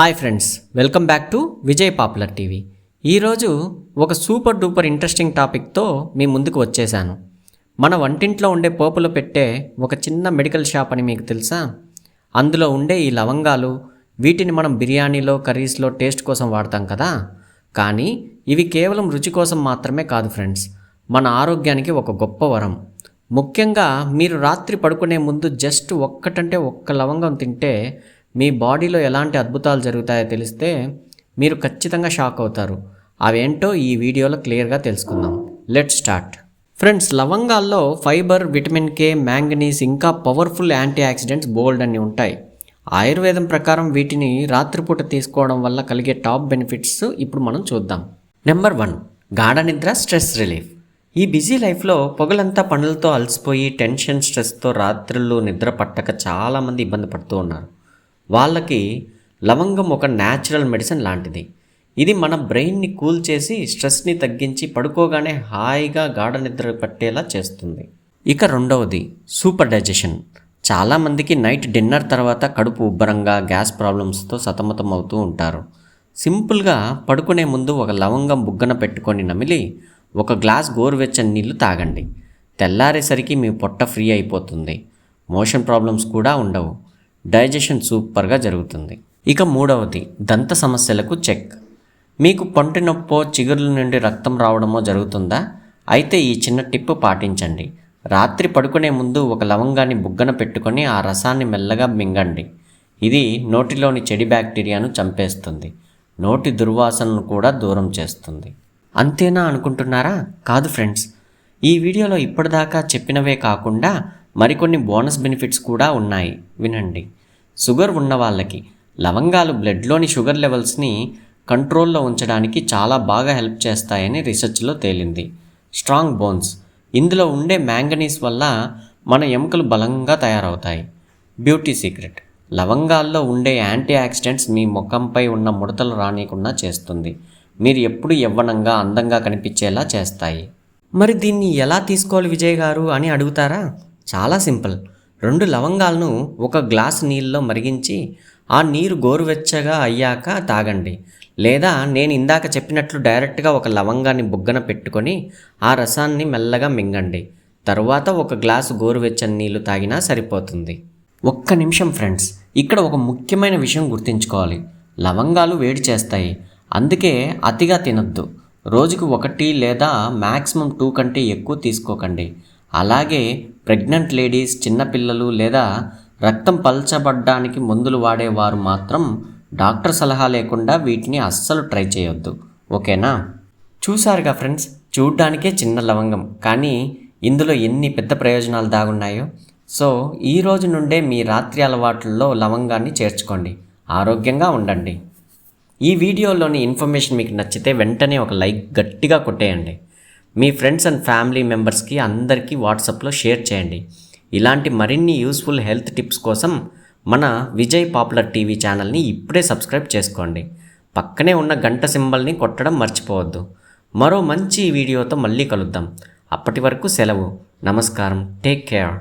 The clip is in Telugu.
Hi friends welcome back to Vijay popular TV. ఈరోజు ఒక సూపర్ డూపర్ ఇంట్రెస్టింగ్ టాపిక్తో మీ ముందుకు వచ్చేసాను మన వంటింట్లో ఉండే పోపులో పెట్టే ఒక చిన్న మెడికల్ షాప్ అని మీకు తెలుసా? అందులో ఉండే ఈ లవంగాలు వీటిని మనం బిర్యానీలో కర్రీస్లో టేస్ట్ కోసం వాడతాం కదా? కానీ ఇవి కేవలం రుచి కోసం మాత్రమే కాదు ఫ్రెండ్స్ మన ఆరోగ్యానికి ఒక గొప్ప వరం. ముఖ్యంగా మీరు రాత్రి పడుకునే ముందు జస్ట్ ఒక్కటంటే ఒక్క లవంగం తింటే మీ బాడీలో ఎలాంటి అద్భుతాలు జరుగుతాయో తెలిస్తే మీరు ఖచ్చితంగా షాక్ అవుతారు. అవేంటో ఈ వీడియోలో క్లియర్గా తెలుసుకుందాం. Let start. ఫ్రెండ్స్ లవంగాల్లో ఫైబర్ విటమిన్ కే మ్యాంగనీస్ ఇంకా పవర్ఫుల్ యాంటీ ఆక్సిడెంట్స్ బోల్డ్ అన్ని ఉంటాయి. ఆయుర్వేదం ప్రకారం వీటిని రాత్రిపూట తీసుకోవడం వల్ల కలిగే టాప్ బెనిఫిట్స్ ఇప్పుడు మనం చూద్దాం. నెంబర్ వన్ గాఢ నిద్ర స్ట్రెస్ రిలీఫ్. ఈ బిజీ లైఫ్లో పొగలంతా పనులతో అలసిపోయి టెన్షన్ స్ట్రెస్తో రాత్రులు నిద్ర పట్టక చాలామంది ఇబ్బంది పడుతూ ఉన్నారు. వాళ్ళకి లవంగం ఒక న్యాచురల్ మెడిసిన్ లాంటిది. ఇది మన బ్రెయిన్ని కూల్ చేసి స్ట్రెస్ని తగ్గించి పడుకోగానే హాయిగా గాఢ నిద్ర పట్టేలా చేస్తుంది. ఇక రెండవది సూపర్ డైజెషన్ చాలామందికి నైట్ డిన్నర్ తర్వాత కడుపు ఉబ్బరంగా గ్యాస్ ప్రాబ్లమ్స్తో సతమతం అవుతూ ఉంటారు. సింపుల్గా పడుకునే ముందు ఒక లవంగం బుగ్గన పెట్టుకొని నమిలి ఒక గ్లాస్ గోరువెచ్చని నీళ్ళు తాగండి. తెల్లారేసరికి మీ పొట్ట ఫ్రీ అయిపోతుంది. మోషన్ ప్రాబ్లమ్స్ కూడా ఉండవు. డైజెషన్ సూపర్గా జరుగుతుంది. ఇక మూడవది దంత సమస్యలకు చెక్. మీకు పొంటి నొప్పో చిగుర్ల నుండి రక్తం రావడమో జరుగుతుందా? అయితే ఈ చిన్న టిప్ పాటించండి. రాత్రి పడుకునే ముందు ఒక లవంగాన్ని బుగ్గన పెట్టుకొని ఆ రసాన్ని మెల్లగా మింగండి. ఇది నోటిలోని చెడి బ్యాక్టీరియాను చంపేస్తుంది. నోటి దుర్వాసనను కూడా దూరం చేస్తుంది. అంతేనా అనుకుంటున్నారా? కాదు ఫ్రెండ్స్ ఈ వీడియోలో ఇప్పటిదాకా చెప్పినవే కాకుండా మరికొన్ని బోనస్ బెనిఫిట్స్ కూడా ఉన్నాయి. వినండి. షుగర్ ఉన్న వాళ్ళకి లవంగాలు బ్లడ్లోని షుగర్ లెవెల్స్ని కంట్రోల్లో ఉంచడానికి చాలా బాగా హెల్ప్ చేస్తాయని రీసెర్చ్లో తేలింది. Strong bones. ఇందులో ఉండే మ్యాంగనీస్ వల్ల మన ఎముకలు బలంగా తయారవుతాయి. Beauty secret. లవంగాల్లో ఉండే యాంటీ ఆక్సిడెంట్స్ మీ ముఖంపై ఉన్న ముడతలు రానియకుండా చేస్తుంది. మీరు ఎప్పుడు యవ్వనంగా అందంగా కనిపించేలా చేస్తాయి. మరి దీన్ని ఎలా తీసుకోవాలి విజయ్ గారు అని అడుగుతారా? చాలా సింపుల్. రెండు లవంగాలను ఒక గ్లాస్ నీళ్ళలో మరిగించి ఆ నీరు గోరువెచ్చగా అయ్యాక తాగండి. లేదా నేను ఇందాక చెప్పినట్లు డైరెక్ట్గా ఒక లవంగాన్ని బుగ్గన పెట్టుకొని ఆ రసాన్ని మెల్లగా మింగండి. తరువాత ఒక గ్లాసు గోరువెచ్చని నీళ్ళు తాగినా సరిపోతుంది. ఒక్క నిమిషం ఫ్రెండ్స్ ఇక్కడ ఒక ముఖ్యమైన విషయం గుర్తుంచుకోవాలి. లవంగాలు వేడి చేస్తాయి. అందుకే అతిగా తినద్దు. రోజుకు ఒకటి లేదా మ్యాక్సిమం టూ కంటే ఎక్కువ తీసుకోకండి. అలాగే ప్రెగ్నెంట్ లేడీస్ చిన్నపిల్లలు లేదా రక్తం పల్చబడ్డానికి మందులు వాడేవారు మాత్రం డాక్టర్ సలహా లేకుండా వీటిని అస్సలు ట్రై చేయొద్దు. ఓకేనా? చూసారుగా ఫ్రెండ్స్ చూడ్డానికే చిన్న లవంగం. కానీ ఇందులో ఎన్ని పెద్ద ప్రయోజనాలు దాగున్నాయో? సో ఈ రోజు నుండే మీ రాత్రి అలవాట్లలో లవంగాన్ని చేర్చుకోండి. ఆరోగ్యంగా ఉండండి. ఈ వీడియోలోని ఇన్ఫర్మేషన్ మీకు నచ్చితే వెంటనే ఒక లైక్ గట్టిగా కొట్టేయండి. మీ ఫ్రెండ్స్ అండ్ ఫ్యామిలీ మెంబర్స్కి అందరికీ వాట్సాప్లో షేర్ చేయండి. ఇలాంటి మరిన్ని యూస్ఫుల్ హెల్త్ టిప్స్ కోసం మన విజయ్ పాపులర్ టీవీ ఛానల్ని ఇప్పుడే సబ్స్క్రైబ్ చేసుకోండి. పక్కనే ఉన్న గంట సింబల్ని కొట్టడం మర్చిపోవద్దు. మరో మంచి వీడియోతో మళ్ళీ కలుద్దాం. అప్పటి వరకు సెలవు. నమస్కారం. Take care